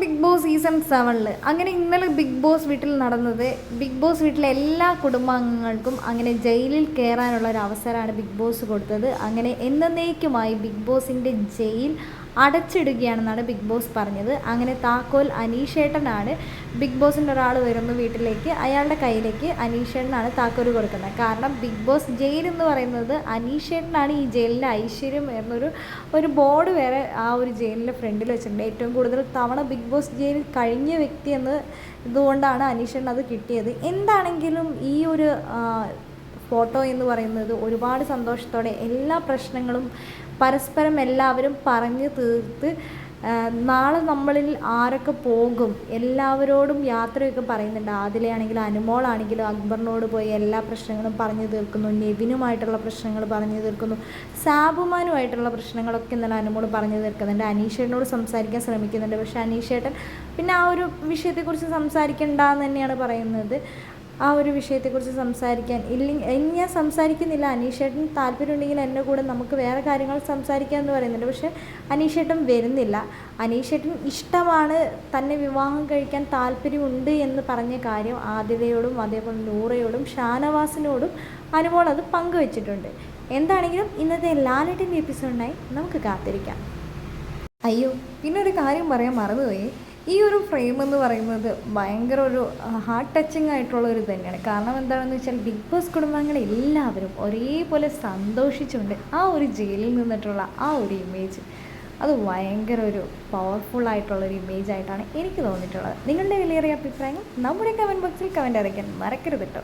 Big boss season സെവനിൽ അങ്ങനെ ഇന്നലെ ബിഗ് ബോസ് വീട്ടിൽ നടന്നത് ബിഗ് ബോസ് വീട്ടിലെ എല്ലാ കുടുംബാംഗങ്ങൾക്കും അങ്ങനെ ജയിലിൽ കയറാനുള്ള ഒരു അവസരമാണ് ബിഗ് ബോസ് കൊടുത്തത്. അങ്ങനെ എന്നേക്കുമായി ബിഗ് ബോസിന്റെ ജയിൽ അടച്ചിടുകയാണെന്നാണ് ബിഗ് ബോസ് പറഞ്ഞത്. അങ്ങനെ താക്കോൽ അനീഷേട്ടനാണ്. ബിഗ് ബോസിന്റെ ഒരാൾ വരുന്നു വീട്ടിലേക്ക്. അയാളുടെ കയ്യിലേക്ക് അനീഷേട്ടനാണ് താക്കോൽ കൊടുക്കുന്നത്. കാരണം ബിഗ് ബോസ് ജയിൽ എന്ന് പറയുന്നത് അനീഷേട്ടനാണ് ഈ ജയിലിന്റെ ഐശ്വര്യം എന്നൊരു ഒരു ബോർഡ് വരെ ആ ഒരു ജയിലിന്റെ ഫ്രണ്ടിൽ വെച്ചിട്ടുണ്ട്. ഏറ്റവും കൂടുതൽ തവണ ബിഗ് ബോസ് ജയിലിൽ കഴിഞ്ഞ വ്യക്തി എന്ന് ഇതുകൊണ്ടാണ് അനീഷേട്ടൻ അത് കിട്ടിയത്. എന്താണെങ്കിലും ഈ ഒരു ഫോട്ടോ എന്ന് പറയുന്നത് ഒരുപാട് സന്തോഷത്തോടെ എല്ലാ പ്രശ്നങ്ങളും പരസ്പരം എല്ലാവരും പറഞ്ഞു തീർത്ത് നാളെ നമ്മളിൽ ആരൊക്കെ പോകും എല്ലാവരോടും യാത്രയൊക്കെ പറയുന്നുണ്ട്. ആദിലയാണെങ്കിലും അനുമോളാണെങ്കിലും അക്ബറിനോട് പോയി എല്ലാ പ്രശ്നങ്ങളും പറഞ്ഞു തീർക്കുന്നു. നെവിനുമായിട്ടുള്ള പ്രശ്നങ്ങൾ പറഞ്ഞു തീർക്കുന്നു. സാബുമാനുമായിട്ടുള്ള പ്രശ്നങ്ങളൊക്കെ ഇന്നലെ അനുമോൾ പറഞ്ഞു തീർക്കുന്നുണ്ട്. അനീഷേട്ടനോട് സംസാരിക്കാൻ ശ്രമിക്കുന്നുണ്ട്. പക്ഷേ അനീഷേട്ടൻ പിന്നെ ആ ഒരു വിഷയത്തെക്കുറിച്ച് സംസാരിക്കണ്ട എന്ന് തന്നെയാണ് പറയുന്നത്. ആ ഒരു വിഷയത്തെക്കുറിച്ച് സംസാരിക്കാൻ ഇല്ലെങ്കിൽ ഇനി ഞാൻ സംസാരിക്കുന്നില്ല. അനീഷേട്ടൻ താല്പര്യമുണ്ടെങ്കിൽ എന്റെ കൂടെ നമുക്ക് വേറെ കാര്യങ്ങൾ സംസാരിക്കാം എന്ന് പറയുന്നുണ്ട്. പക്ഷേ അനീഷേട്ടൻ വരുന്നില്ല. അനീഷേട്ടൻ ഇഷ്ടമാണ് തന്നെ വിവാഹം കഴിക്കാൻ താല്പര്യമുണ്ട് എന്ന് പറഞ്ഞ കാര്യം ആതിഥയോടും അതേപോലെ നൂറയോടും ഷാനവാസിനോടും അനുമോൾ അത് പങ്കുവച്ചിട്ടുണ്ട്. എന്താണെങ്കിലും ഇന്നത്തെ ലാലറ്റിന്റെ എപ്പിസോഡിനായി നമുക്ക് കാത്തിരിക്കാം. അയ്യോ പിന്നെ ഒരു കാര്യം പറയാൻ മറന്നുപോയി. ഈ ഒരു ഫ്രെയിം എന്ന് പറയുന്നത് ഭയങ്കര ഒരു ഹാർട്ട് ടച്ചിങ് ആയിട്ടുള്ള ഒരു തന്നെയാണ് കാരണം എന്താണെന്ന് വെച്ചാൽ ബിഗ് ബോസ് കുടുംബാംഗങ്ങൾ എല്ലാവരും ഒരേപോലെ സന്തോഷിച്ചുകൊണ്ട് ആ ഒരു ജയിലിൽ നിന്നിട്ടുള്ള ആ ഒരു ഇമേജ് അത് ഭയങ്കര ഒരു പവർഫുൾ ആയിട്ടുള്ള ഒരു ഇമേജ് ആയിട്ടാണ് എനിക്ക് തോന്നിയിട്ടുള്ളത്. നിങ്ങളുടെ വിലയേറിയ അഭിപ്രായങ്ങൾ നമ്മുടെ കമന്റ് ബോക്സിൽ കമന്റ് അറിയിക്കാൻ മറക്കരുത് കേട്ടോ